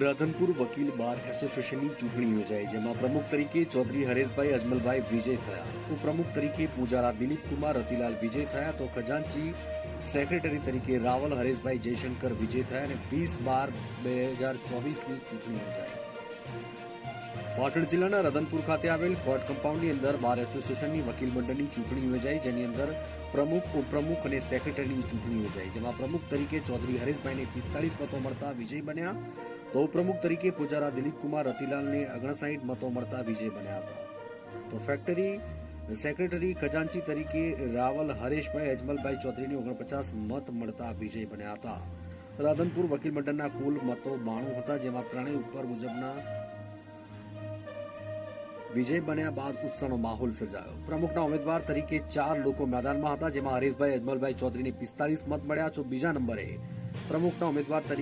રાધનપુર વકીલ બાર એસોસિએશનની ચૂંટણી યોજાઈ, જેમાં પ્રમુખ તરીકે ચૌધરી હરેશભાઈ અજમલભાઈ વિજય થયા. ઉપપ્રમુખ તરીકે પૂજારા દિલીપકુમાર રતિલાલ વિજય થયા તો ખજાનચી સેક્રેટરી તરીકે રાવલ હરેશભાઈ જયશંકર વિજય થયા અને વીસ બાર બે હજાર ચોવીસની ચૂંટણી યોજાઈ. પાટણ જિલ્લાના રતનપુર ખાતે આવેલ કોર્ટ કમ્પાઉન્ડની અંદર બાર એસોસિએશનની વકીલ મંડળની ચૂંટણી યોજાઈ, જેની અંદર પ્રમુખ, ઉપપ્રમુખ અને સેક્રેટરીની ચૂંટણી યોજાઈ, જેમાં પ્રમુખ તરીકે ચૌધરી હરેશભાઈને પિસ્તાળીસ મતો મળતા વિજય બન્યા. ઉપપ્રમુખ તરીકે પૂજારા દિલીપકુમાર રતિલાલને ઓગણસાઠ મતો મળતા વિજય બન્યા હતા. તો ફેક્ટરી સેક્રેટરી ખજાનચી તરીકે રાવલ હરેશભાઈ અજમલભાઈ ચૌધરીને ઓગણપચાસ મત મળતા વિજય બન્યા હતા. રાધનપુર વકીલ મંડળના કુલ મતો બાણું હતા, જેમાં ત્રણેય ઉપર મુજબના વિજય બન્યા બાદ ઉત્સવનો માહોલ સર્જાયો. પ્રમુખના ઉમેદવાર તરીકે ચાર લોકો મેદાનમાં હતા, જેમાં હરેશભાઈ અજમલભાઈ ચૌધરીને પિસ્તાળીસ મત મળ્યા. છો બીજા નંબરે પ્રમુખના ઉમેદવાર તરીકે